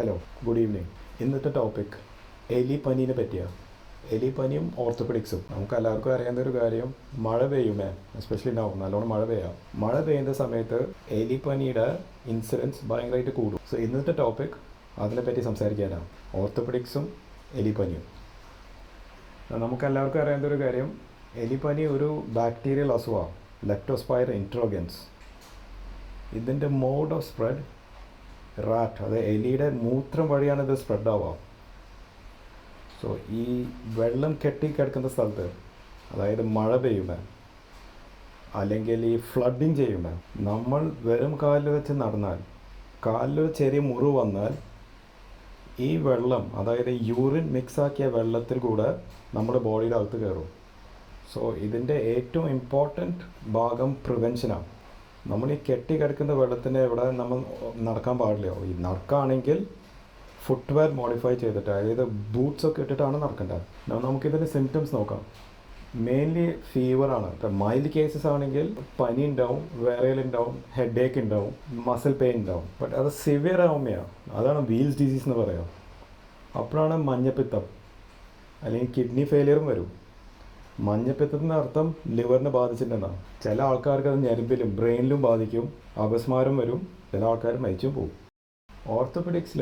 Hello good evening ഇന്നത്തെ topic എലി പനീനെ പറ്റിയാണ് എലിപ്പനിയും ഓർത്തോപെഡിക്സും നമുക്ക് എല്ലാവർക്കും അറിയാവുന്ന ഒരു കാര്യം മഴ പെയ്യുമേ? എസ്പെഷ്യലി ഉണ്ടാവും നല്ലോണം മഴ പെയ്യാം. മഴ പെയ്യുന്ന സമയത്ത് എലിപ്പനിയുടെ ഇൻസിഡൻസ് ഭയങ്കരമായിട്ട് കൂടും. സോ ഇന്നത്തെ ടോപ്പിക് അതിനെപ്പറ്റി സംസാരിക്കാനാണ് ഓർത്തോപെഡിക്സും എലിപ്പനിയും. നമുക്ക് എല്ലാവർക്കും അറിയാവുന്ന ഒരു കാര്യം എലിപ്പനി ഒരു ബാക്ടീരിയൽ അസുഖമാണ് ലെക്ടോസ്പൈർ ഇൻട്രോഗൻസ് ഇതിന്റെ മോഡ് ഓഫ് സ്പ്രെഡ് റാറ്റ് അത് എലിയുടെ മൂത്രം വഴിയാണ് ഇത് സ്പ്രെഡ് ആവുക. സോ ഈ വെള്ളം കെട്ടി കിടക്കുന്ന സ്ഥലത്ത് അതായത് മഴ പെയ്യുമ്പോൾ അല്ലെങ്കിൽ ഈ ഫ്ലഡിങ് ചെയ്യുമ്പോൾ നമ്മൾ വെറും കാലിൽ വെച്ച് നടന്നാൽ കാലിൽ ഒരു ചെറിയ മുറിവ് വന്നാൽ ഈ വെള്ളം അതായത് യൂറിൻ മിക്സ് ആക്കിയ വെള്ളത്തിൽ കൂടെ നമ്മുടെ ബോഡിയുടെ അകത്ത് കയറും. സോ ഇതിന്റെ ഏറ്റവും ഇമ്പോർട്ടന്റ് ഭാഗം പ്രിവെൻഷനാണ് നമ്മൾ ഈ കെട്ടി കിടക്കുന്ന വെള്ളത്തിന്റെ ഇവിടെ നമ്മൾ നടക്കാൻ പാടില്ല. ഈ നടക്കുകയാണെങ്കിൽ ഫുട്വെയർ മോഡിഫൈ ചെയ്തിട്ട് അതായത് ബൂട്ട്സ് ഒക്കെ ഇട്ടിട്ടാണ് നടക്കേണ്ടത്. നമുക്കിതിന്റെ സിംറ്റംസ് നോക്കാം. മെയിൻലി ഫീവറാണ് ഇപ്പം മൈൽഡ് കേസസ് ആണെങ്കിൽ പനി ഉണ്ടാവും വിറയലുണ്ടാവും ഹെഡ് ഏക്ക് ഉണ്ടാവും മസിൽ പെയിൻ ഉണ്ടാവും. ബട്ട് അത് സിവിയർ ആവുമ്പോഴാണ് അതാണ് വീൽസ് ഡിസീസ് എന്ന് പറയാം. അപ്പോഴാണ് മഞ്ഞപ്പിത്തം. അല്ലെങ്കിൽ കിഡ്നി ഫെയിലിയറും വരും. മഞ്ഞപ്പിത്തത്തിന്റെ അർത്ഥം ലിവറിനെ ബാധിച്ചില്ലെന്നാണ് ചില ആൾക്കാർക്ക് അത് ഞരമ്പിലും ബ്രെയിനിലും ബാധിക്കും. അപസ്മാരം വരും. ചില ആൾക്കാർ മരിച്ചും പോകും ഓർത്തോപെഡിക്സിൽ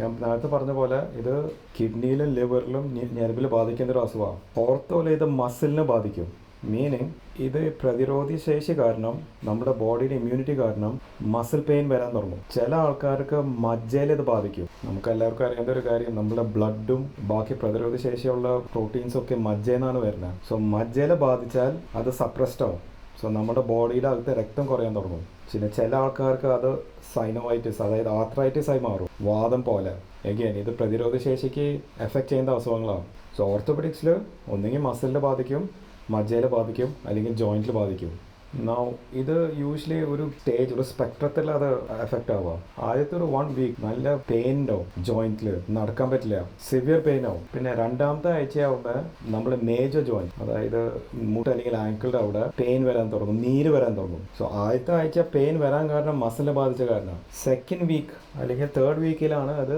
ഞാൻ നേരത്തെ പറഞ്ഞ പോലെ ഇത് കിഡ്നിയിലും ലിവറിലും ഞരമ്പിൽ ബാധിക്കുന്ന ഒരു അസുഖമാണ്. ഓർത്തോയിൽ ഇത് മസിലിനെ ബാധിക്കും. മീനിങ് ഇത് പ്രതിരോധി ശേഷി കാരണം നമ്മുടെ ബോഡിയുടെ ഇമ്മ്യൂണിറ്റി കാരണം മസിൽ പെയിൻ വരാൻ തുടങ്ങും. ചില ആൾക്കാർക്ക് മജ്ജയിൽ ഇത് ബാധിക്കും. നമുക്ക് എല്ലാവർക്കും അറിയേണ്ട ഒരു കാര്യം നമ്മുടെ ബ്ലഡും ബാക്കി പ്രതിരോധ ശേഷിയുള്ള പ്രോട്ടീൻസും ഒക്കെ മജ്ജയിൽ നിന്നാണ് വരുന്നത്. സോ മജ്ജയിൽ ബാധിച്ചാൽ അത് സപ്രസ്ഡ് ആവും. സോ നമ്മുടെ ബോഡിയുടെ അകത്ത് രക്തം കുറയാൻ തുടങ്ങും. പിന്നെ ചില ആൾക്കാർക്ക് അത് സൈനോവൈറ്റിസ് അതായത് ആർത്രൈറ്റിസ് ആയി മാറും. വാദം പോലെ. എഗെയിൻ ഇത് പ്രതിരോധ ശേഷിക്ക് എഫക്റ്റ് ചെയ്യുന്ന അസുഖങ്ങളാണ്. സോ ഓർത്തോപെഡിക്സിൽ ഒന്നുകിൽ മസിലിനെ ബാധിക്കും മജ്ജയിൽ ബാധിക്കും അല്ലെങ്കിൽ ജോയിന്റിൽ ബാധിക്കും. നൗ ഇത് യൂഷ്വലി ഒരു സ്റ്റേജ് ഒരു സ്പെക്ട്രത്തിൽ അത് എഫക്റ്റ് ആവാം. ആദ്യത്തെ ഒരു വൺ വീക്ക് നല്ല പെയിൻ ഉണ്ടാവും ജോയിന്റിൽ നടക്കാൻ പറ്റില്ല സിവിയർ പെയിൻ ആവും. പിന്നെ രണ്ടാമത്തെ ആഴ്ചയാവുമ്പോൾ നമ്മൾ മേജർ ജോയിന്റ് അതായത് മുട്ട അല്ലെങ്കിൽ ആങ്കിളുടെ അവിടെ പെയിൻ വരാൻ തുടങ്ങും നീര് വരാൻ തുടങ്ങും. സോ ആദ്യത്തെ ആഴ്ച പെയിൻ വരാൻ കാരണം മസിലിനെ ബാധിച്ച കാരണം. സെക്കൻഡ് വീക്ക് അല്ലെങ്കിൽ തേർഡ് വീക്കിലാണ് അത്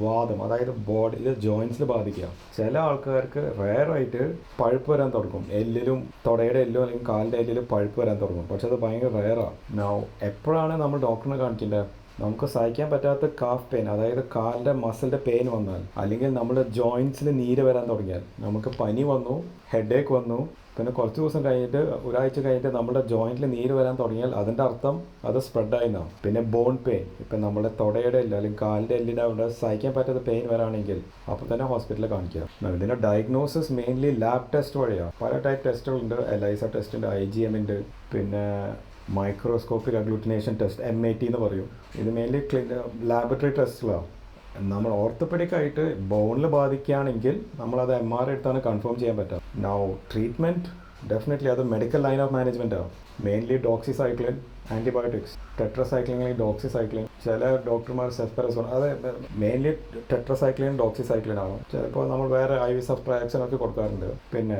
വാദം അതായത് ബോഡിയിൽ ജോയിൻസിൽ ബാധിക്കുക. ചില ആൾക്കാർക്ക് റയറായിട്ട് പഴുപ്പ് വരാൻ തുടങ്ങും. എല്ലിലും തുടയുടെ എല്ലോ അല്ലെങ്കിൽ കാലിന്റെ എല്ലിലും പഴുപ്പ് വരാൻ തുടങ്ങും. പക്ഷെ അത് ഭയങ്കര റയറാണ് നോ എപ്പോഴാണ് നമ്മൾ ഡോക്ടറിനെ കാണിക്കേണ്ടത് നമുക്ക് സഹിക്കാൻ പറ്റാത്ത കാഫ് പെയിൻ അതായത് കാലിന്റെ മസിലിന്റെ പെയിൻ വന്നാൽ അല്ലെങ്കിൽ നമ്മുടെ ജോയിൻസിൽ നീര് വരാൻ തുടങ്ങിയാൽ നമുക്ക് പനി വന്നു ഹെഡേക്ക് വന്നു പിന്നെ കുറച്ച് ദിവസം കഴിഞ്ഞിട്ട് ഒരാഴ്ച കഴിഞ്ഞിട്ട് നമ്മുടെ ജോയിന്റിൽ നീര് വരാൻ തുടങ്ങിയാൽ അതിന്റെ അർത്ഥം അത് സ്പ്രെഡായി എന്നാണ് പിന്നെ ബോൺ പെയിൻ ഇപ്പം നമ്മുടെ തുടയുടെ എല്ല് അല്ലെങ്കിൽ കാലിന്റെ എല്ലിന്റെ അവിടെ സഹിക്കാൻ പറ്റാത്ത പെയിൻ വരാണെങ്കിൽ അപ്പോൾ തന്നെ ഹോസ്പിറ്റലിൽ കാണിക്കുക. ഇതിന്റെ ഡയഗ്നോസിസ് മെയിൻലി ലാബ് ടെസ്റ്റ് വഴിയാണ് പല ടൈപ്പ് ടെസ്റ്റുകളുണ്ട് എലൈസ ടെസ്റ്റ് ഉണ്ട് ഐ ജി എം ഉണ്ട്. പിന്നെ microscopic agglutination test M A T എന്ന് പറയും. ഇത് മെയിൻലി ലാബറട്ടറി ടെസ്റ്റുകളാണ് നമ്മൾ ഓർത്തോപെഡിക് ആയിട്ട് ബോണിൽ ബാധിക്കുകയാണെങ്കിൽ നമ്മളത് എം ആർ എടുത്താണ് കൺഫേം ചെയ്യാൻ പറ്റുക Now, treatment definitely other medical line of management are mainly doxycycline, antibiotics, tetracycline, doxycycline, ചില ഡോക്ടർമാർ സെസ്പെറസോൺ അത് മെയിൻലി ടെട്രസൈക്ലിൻ ഡോക്സിസൈക്ലിൻ ആണ്. ചിലപ്പോൾ നമ്മൾ വേറെ ഐ വി സബ്ട്രാക്ഷൻ ഒക്കെ കൊടുക്കാറുണ്ട്. പിന്നെ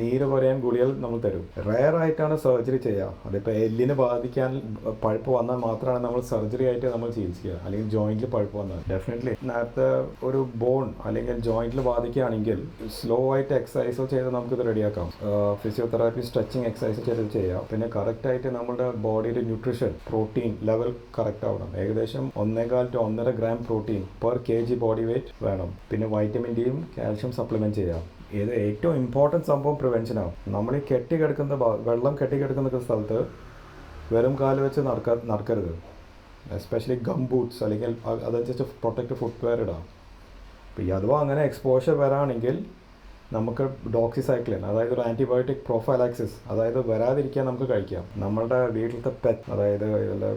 നീര് കുറയാൻ ഗുളികൾ നമ്മൾ തരും. റെയർ ആയിട്ടാണ് സർജറി ചെയ്യുക അതിപ്പോൾ എല്ലിന് ബാധിക്കാൻ പഴുപ്പ് വന്നാൽ മാത്രമാണ് നമ്മൾ സർജറി ആയിട്ട് നമ്മൾ ചികിത്സിക്കുക. അല്ലെങ്കിൽ ജോയിന്റിൽ പഴുപ്പ് വന്നാൽ. ഡെഫിനറ്റ്ലി നേരത്തെ ഒരു ബോൺ അല്ലെങ്കിൽ ജോയിന്റിൽ ബാധിക്കുകയാണെങ്കിൽ സ്ലോ ആയിട്ട് എക്സസൈസോ ചെയ്ത് നമുക്കിത് റെഡിയാക്കാം ഫിസിയോതെറാപ്പി സ്ട്രെച്ചിങ് എക്സസൈസ് ചെയ്ത് ചെയ്യാം. പിന്നെ കറക്റ്റ് ആയിട്ട് നമ്മുടെ ബോഡിയുടെ ന്യൂട്രീഷൻ പ്രോട്ടീൻ ലെവൽ കറക്റ്റ് ആവണം. ഏകദേശം ഒന്നേകാൽ ടു ഒന്നര gram protein per K G body weight വേണം. പിന്നെ വൈറ്റമിൻ ഡിയും കാൽഷ്യം സപ്ലിമെന്റ് ചെയ്യാം. ഇത് ഏറ്റവും ഇമ്പോർട്ടന്റ് സംഭവം പ്രിവെൻഷനാണ് നമ്മൾ ഈ കെട്ടിക്കിടക്കുന്ന വെള്ളം കെട്ടിക്കിടക്കുന്ന സ്ഥലത്ത് വെറും കാൽ വെച്ച് നടക്ക നടക്കരുത്. എസ്പെഷ്യലി ഗം ബൂട്ട്സ് അല്ലെങ്കിൽ അതനുസരിച്ച് പ്രൊട്ടക്റ്റ് ഫുട്വെയർ ഇടാം. അപ്പോൾ ഈ അഥവാ അങ്ങനെ എക്സ്പോഷർ വരാണെങ്കിൽ നമുക്ക് ഡോക്സിസൈക്ലിൻ അതായത് ഒരു ആന്റിബയോട്ടിക് പ്രൊഫൈലാക്സിസ് അതായത് വരാതിരിക്കാൻ നമുക്ക് കഴിക്കാം. നമ്മളുടെ വീട്ടിലത്തെ പെറ്റ് അതായത്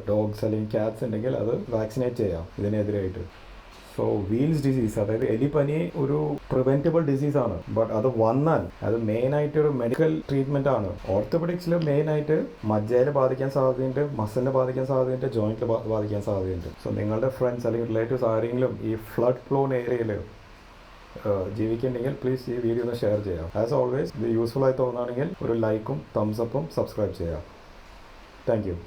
ഡോഗ്സ് അല്ലെങ്കിൽ ക്യാറ്റ്സ് ഉണ്ടെങ്കിൽ അത് വാക്സിനേറ്റ് ചെയ്യാം ഇതിനെതിരായിട്ട്. സോ വീൽസ് ഡിസീസ് അതായത് എലിപ്പനി ഒരു പ്രിവെന്റബിൾ ഡിസീസാണ് ബട്ട് അത് വന്നാൽ അത് മെയിൻ ആയിട്ട് ഒരു മെഡിക്കൽ ട്രീറ്റ്മെന്റ് ആണ്. ഓർത്തോപെഡിക്സിൽ മെയിൻ ആയിട്ട് മജ്ജയിൽ ബാധിക്കാൻ സാധ്യതയുണ്ട് മസിലിനെ ബാധിക്കാൻ സാധ്യതയുണ്ട് ജോയിന്റിൽ ബാധിക്കാൻ സാധ്യതയുണ്ട്. സോ നിങ്ങളുടെ ഫ്രണ്ട്സ് അല്ലെങ്കിൽ റിലേറ്റീവ്സ് ആരെങ്കിലും ഈ ഫ്ലഡ് ഫ്ലോൺ ഏരിയയിൽ ജീവിക്കുന്നുണ്ടെങ്കിൽ പ്ലീസ് ഈ വീഡിയോ ഒന്ന് ഷെയർ ചെയ്യാം. ആസ് ഓൾവേസ് ഇത് യൂസ്ഫുൾ ആയി തോന്നുകയാണെങ്കിൽ ഒരു ലൈക്കും തംസപ്പും സബ്സ്ക്രൈബ് ചെയ്യാം. താങ്ക്